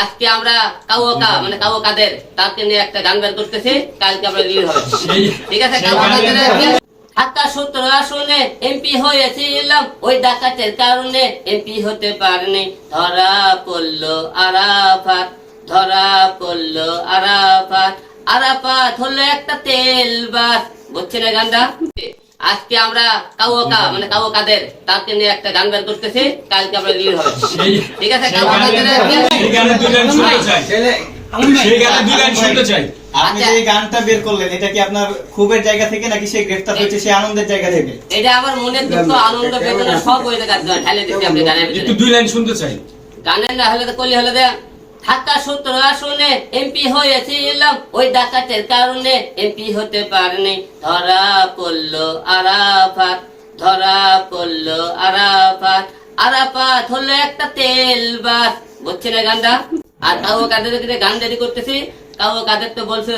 আজকে আমরা কাউকা মানে কাউ কাদের তাকে নিয়ে একটা গান বের করতেছি কালকে আমরা রিলিজ হবে। ঠিক আছে ঢাকা সত্তর আসনে এমপি হয়েছিলাম ওই ডাকাতের কারণে এমপি হতে পারেনি। ধরা পড়ল আরাফাত ধরা পড়ল আরাফাত। আরাফাত হলো একটা তেল বাস বুঝছে না গানটা? আজকে আমরা কাউকা মানে কাউ কাদের তাকে নিয়ে একটা গান বের করতেছি কালকে আমরা রিলিজ হবে। ঠিক আছে সেই গানের দুই লাইন শুনতে চাই। শুনতে চাই। আপনি আচ্ছা। যে গানটা বের করলেন এটা কি আপনার ক্ষোভের জায়গা থেকে নাকি সে গ্রেফতার হয়েছে সে আনন্দের জায়গা থেকে? এটা আমার মনের দুঃখ আনন্দ বেদনা সব হয়ে কাজ ঢালে দিচ্ছি আপনি গানের একটু দুই লাইন শুনতে চাই। গানের না হলে তো কলি হলে দে ঢাকা সত্তর আসনে এমপি হয়েছিলাম। ওই ডাকাতের কারণে এমপি হতে পারেনি। ধরা পড়ল আরাফাত, ধরা পড়ল আরাফাত। আরাফাত হলো একটা তেল বাস। বুঝছে না গানটা? আর কাউ কাদের গান দেরি করতেছি? কাউ কাদের তো বলছিল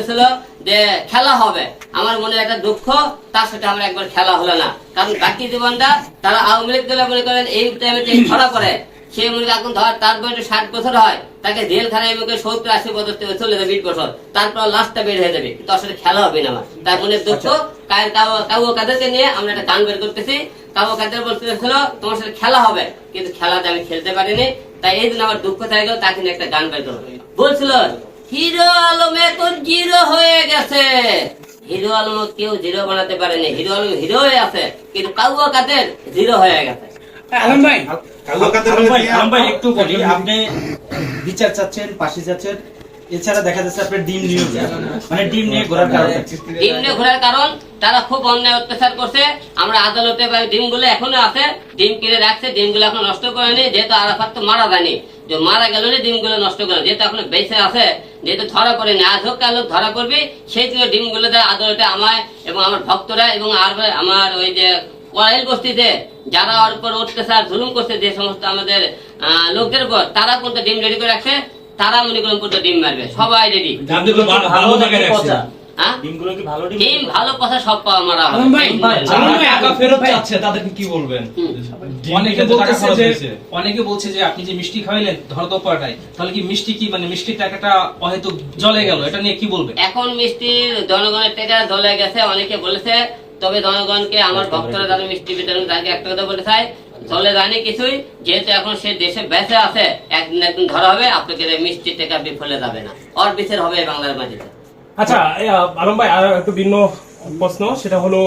যে খেলা হবে। আমার মনে একটা দুঃখ, তার সাথে আমার একবার খেলা হলো না। কারণ বাকি জীবনটা তারা আওয়ামী লীগ দলে মনে করেন এই টাইমে ধরা পড়ে সে মনে করেন এখন ধর তার বয়সে ষাট বছর হয় তাকে জেল খানায় মুখে সত্তর আশি বছর থেকে চলে যাবে বিশ বছর। তারপর লাস্টটা বের হয়ে যাবে। কিন্তু আসলে খেলা হবে না আমার। তার মনে দুঃখ কায়ের কাউ কাদেরকে নিয়ে আমরা একটা গান বের করতেছি। কাউ কাদের বলতে বলতেছিল তোমার সাথে খেলা হবে। কিন্তু খেলাতে আমি খেলতে পারিনি। তাই এই দিন আমার দুঃখ থাকে তাকে নিয়ে একটা গান বের করব বলছিল হিরো আলম এখন জিরো হয়ে গেছে। হিরো আলম কেউ জিরো বানাতে পারেনি। হিরো আলম হিরো হয়ে আছে কিন্তু কাউয়া কাদের জিরো হয়ে গেছে। আলম ভাই আলম ভাই একটু বলি আপনি বিচার চাচ্ছেন পাশে যাচ্ছেন এছাড়া দেখা যাচ্ছে আপনার ডিম নিয়ে মানে ডিম নিয়ে ঘোরার কারণ ডিম নিয়ে ঘোরার কারণ তারা খুব অন্যায় অত্যাচার করছে। আমরা আদালতে পাই ডিমগুলো এখনও আছে ডিম কিনে রাখছে ডিমগুলো এখন নষ্ট করেনি যেহেতু আরাফাত তো মারা যায়নি। যে মারা গেল না ডিমগুলো নষ্ট করে যেহেতু এখনও বেঁচে আছে যেহেতু ধরা পড়েনি। আজ হোক কাল ধরা পড়বে সেই জন্য ডিমগুলো দেয় আদালতে আমায় এবং আমার ভক্তরা এবং আর আমার ওই যে করাইল বস্তিতে যারা ওর উপর অত্যাচার জুলুম করছে যে সমস্ত আমাদের লোকদের উপর তারা কিন্তু ডিম রেডি করে রাখছে? তারা মনে করেন কিন্তু ডিম মারবে। সবাই রেডি ভালো- জায়গায় হ্যাঁ? ডিমগুলো কি ভালো ডিম? ডিম ভালো কথা সব পাওয়া মারা হবে। আলম ভাই, ভাই, যারা আলম ভাই, টাকা ফেরত চাচ্ছে তাদেরকে কি বলবেন? অনেকে যে বলছে যে আপনি যে মিষ্টি খাওয়াইলেন তাহলে কি মিষ্টি কি মানে মিষ্টির টাকাটা হয়তো জলে গেল? এটা নিয়ে কি বলবেন? এখন মিষ্টির জনগণের টাকা দলে গেছে। অনেকে বলেছে তবে জনগণকে আমার ভক্তরা যারা মিষ্টি বিতরণ তাকে একটা কথা বলে চাই চলে জানি কিছুই যেহেতু এখন সে দেশে বেঁচে আছে একদিন একদিন ধরা হবে আপনাকে মিষ্টি টেকা বিফলে যাবে না। অর বিচার হবে বাংলার মাটিতে। আচ্ছা আলম ভাই আর একটু ভিন্ন প্রশ্ন সেটা হলো